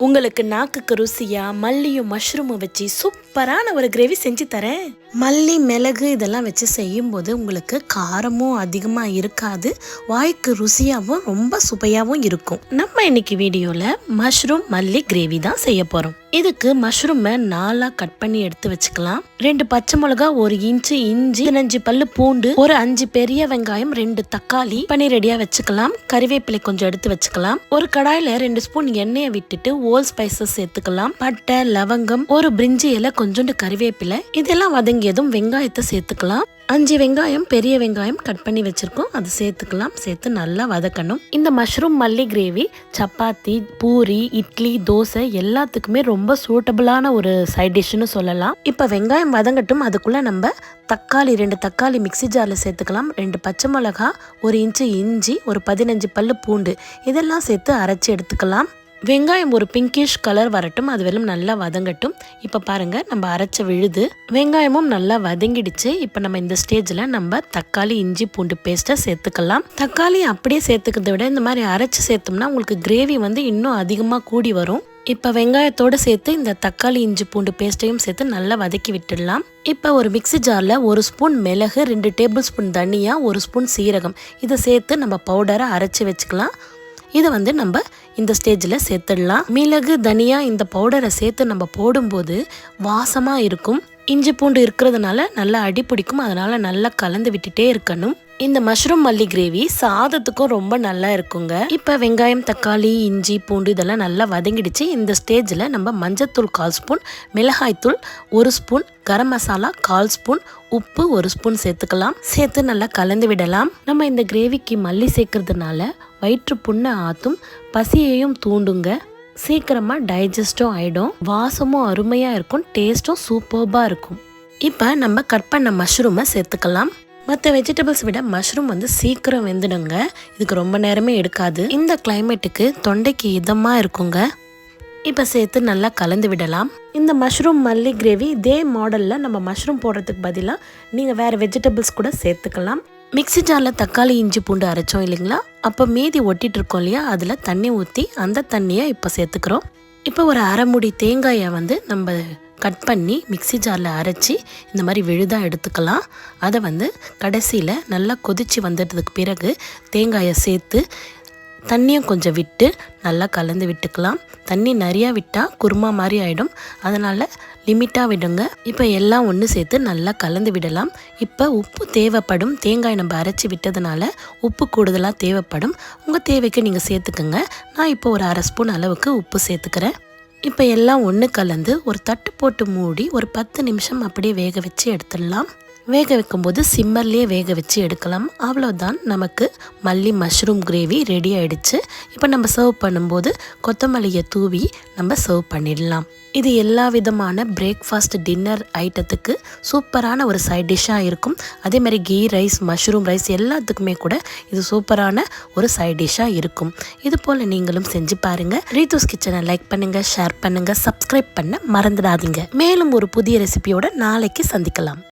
உங்களுக்கு நாக்குக்கு ருசியா மல்லியும் மஷ்ரூமும் வச்சு சூப் சூப்பரான ஒரு கிரேவி செஞ்சு தரேன். மல்லி மிளகு இதெல்லாம் வச்சு செய்யும்போது உங்களுக்கு காரமும் அதிகமாக இருக்காது. வாய்க்கு ருசியாகவும் ரொம்ப சுவையாகவும் இருக்கும். நம்ம இன்னைக்கு வீடியோவில் மஷ்ரூம் மல்லி கிரேவி தான் செய்ய போகிறோம் இதுக்கு மஷ்ரூமை நாலாக கட் பண்ணி எடுத்து வச்சுக்கலாம். ரெண்டு பச்சை மிளகா ஒரு இன்ச்சு இஞ்சி பதினஞ்சு பல்லு பூண்டு ஒரு அஞ்சு பெரிய வெங்காயம் ரெண்டு தக்காளி. பண்ணி ரெடியாக வச்சுக்கலாம். கறிவேப்பிலை கொஞ்சம் எடுத்து வச்சுக்கலாம். ஒரு கடாயில ரெண்டு ஸ்பூன் எண்ணெயை விட்டுட்டு ஓல் ஸ்பைசஸ் சேர்த்துக்கலாம். பட்டை லவங்கம் ஒரு பிரிஞ்சி இலை கொஞ்சோண்டு கறிவேப்பிலை இதெல்லாம் வதங்கியதும் வெங்காயத்தை சேர்த்துக்கலாம். அஞ்சு வெங்காயம் பெரிய வெங்காயம் கட் பண்ணி வச்சிருக்கோம். அது சேர்த்துக்கலாம். சேர்த்து நல்லா வதக்கணும். இந்த மஷ்ரூம் மல்லி கிரேவி சப்பாத்தி பூரி இட்லி தோசை எல்லாத்துக்குமே ரொம்ப சூட்டபிளான ஒரு சைட் டிஷ்னு சொல்லலாம். இப்போ வெங்காயம் வதங்கட்டும். அதுக்குள்ள நம்ம தக்காளி ரெண்டு தக்காளி மிக்சி ஜாரில் சேர்த்துக்கலாம். ரெண்டு பச்சை மிளகா ஒரு இன்ச்சு இஞ்சி ஒரு பதினஞ்சு பல்லு பூண்டு. இதெல்லாம் சேர்த்து அரைச்சி எடுத்துக்கலாம். வெங்காயம் ஒரு பிங்கிஷ் கலர் வரட்டும் அது வெறும் நல்லா வதங்கட்டும். இப்போ பாருங்கள் நம்ம அரைச்ச விழுது. வெங்காயமும் நல்லா வதங்கிடுச்சு. இப்போ நம்ம இந்த ஸ்டேஜில் நம்ம தக்காளி இஞ்சி பூண்டு பேஸ்ட்டை சேர்த்துக்கலாம். தக்காளி அப்படியே சேர்த்துக்கிறத விட இந்த மாதிரி அரைச்சி சேர்த்தோம்னா உங்களுக்கு கிரேவி வந்து இன்னும் அதிகமாக கூடி வரும். இப்போ வெங்காயத்தோடு சேர்த்து இந்த தக்காளி இஞ்சி பூண்டு பேஸ்ட்டையும் சேர்த்து நல்லா வதக்கி விட்டுடலாம். இப்போ ஒரு மிக்சி ஜாரில் ஒரு ஸ்பூன் மிளகு ரெண்டு டேபிள் ஸ்பூன் தனியாக ஒரு ஸ்பூன் சீரகம். இதை சேர்த்து நம்ம பவுடரை அரைச்சி வச்சுக்கலாம். இதை வந்து நம்ம இந்த ஸ்டேஜில் சேர்த்துடலாம். மிளகு தனியா இந்த பவுடரை சேர்த்து நம்ம போடும்போது வாசமாக இருக்கும். இஞ்சி பூண்டு இருக்கிறதுனால நல்லா அடி பிடிக்கும் அதனால் நல்லா கலந்து விட்டுட்டே இருக்கணும். இந்த மஷ்ரூம் மல்லி கிரேவி சாதத்துக்கும் ரொம்ப நல்லா இருக்குங்க. இப்போ வெங்காயம் தக்காளி இஞ்சி பூண்டு இதெல்லாம் நல்லா வதங்கிடுச்சு. இந்த ஸ்டேஜில் நம்ம மஞ்சத்தூள் கால் ஸ்பூன் மிளகாய்த்தூள் ஒரு ஸ்பூன் கரம் மசாலா கால் ஸ்பூன் உப்பு ஒரு ஸ்பூன் சேர்த்துக்கலாம். சேர்த்து நல்லா கலந்து விடலாம். நம்ம இந்த கிரேவிக்கு மல்லி சேர்க்கறதுனால வயிற்று புண்ணை ஆற்றும் பசியையும் தூண்டுங்க. சீக்கிரமாக டைஜஸ்டும் ஆகிடும் வாசமும் அருமையாக இருக்கும். டேஸ்ட்டும் சூப்பர்பாக இருக்கும். இப்போ நம்ம கட் பண்ண மஷ்ரூமை சேர்த்துக்கலாம். மற்ற வெஜிடபிள்ஸ் விட மஷ்ரூம் வந்து சீக்கிரம் வெந்துடுங்க. இதுக்கு ரொம்ப நேரமே எடுக்காது. இந்த கிளைமேட்டுக்கு தொண்டைக்கு இதமாக இருக்குங்க. இப்போ சேர்த்து நல்லா கலந்து விடலாம். இந்த மஷ்ரூம் மல்லி கிரேவி இதே மாடலில் நம்ம மஷ்ரூம் போடுறதுக்கு பதிலாக நீங்கள் வேறு வெஜிடபிள்ஸ் கூட சேர்த்துக்கலாம். மிக்சி ஜாரில் தக்காளி இஞ்சி பூண்டு அரைச்சோம் இல்லைங்களா? அப்போ மீதி ஒட்டிட்டு இருக்கோம் இல்லையா? அதில் தண்ணி ஊற்றி அந்த தண்ணியை இப்போ சேர்த்துக்கிறோம். இப்போ ஒரு அரை முடி தேங்காயை வந்து நம்ம கட் பண்ணி மிக்சி ஜாரில் அரைச்சி இந்த மாதிரி விழுதாக எடுத்துக்கலாம். அதை வந்து கடைசியில் நல்லா கொதித்து வந்ததுக்கு பிறகு தேங்காயை சேர்த்து தண்ணியும் கொஞ்சம் விட்டு நல்லா கலந்து விட்டுக்கலாம். தண்ணி நிறையா விட்டால் குருமா மாதிரி ஆகிடும் அதனால் லிமிட்டாக விடுங்க. இப்போ எல்லாம் ஒன்று சேர்த்து நல்லா கலந்து விடலாம். இப்போ உப்பு தேவைப்படும். தேங்காய் நம்ம அரைச்சி விட்டதுனால உப்பு கூடுதலாக தேவைப்படும். உங்கள் தேவைக்கு நீங்கள் சேர்த்துக்குங்க. நான் இப்போ ஒரு அரை ஸ்பூன் அளவுக்கு உப்பு சேர்த்துக்கிறேன். இப்போ எல்லாம் ஒன்று கலந்து ஒரு தட்டு போட்டு மூடி ஒரு பத்து நிமிஷம் அப்படியே வேக வச்சு எடுத்துடலாம். வேக வைக்கும்போது சிம்மர்லேயே வேக வச்சு எடுக்கலாம். அவ்வளோதான் நமக்கு மல்லி மஷ்ரூம் கிரேவி ரெடி ஆயிடுச்சு. இப்போ நம்ம சர்வ் பண்ணும்போது கொத்தமல்லியை தூவி நம்ம சர்வ் பண்ணிடலாம். இது எல்லா விதமான பிரேக்ஃபாஸ்ட் டின்னர் ஐட்டத்துக்கு சூப்பரான ஒரு சைட் டிஷ்ஷாக இருக்கும். அதே மாதிரி கீ ரைஸ் மஷ்ரூம் ரைஸ் எல்லாத்துக்குமே கூட இது சூப்பரான ஒரு சைட் டிஷ்ஷாக இருக்கும். இது போல் நீங்களும் செஞ்சு பாருங்கள் ரீதூஸ் கிச்சனை லைக் பண்ணுங்கள் ஷேர் பண்ணுங்கள் சப்ஸ்கிரைப் பண்ண மறந்துடாதீங்க. மேலும் ஒரு புதிய ரெசிபியோட நாளைக்கு சந்திக்கலாம்.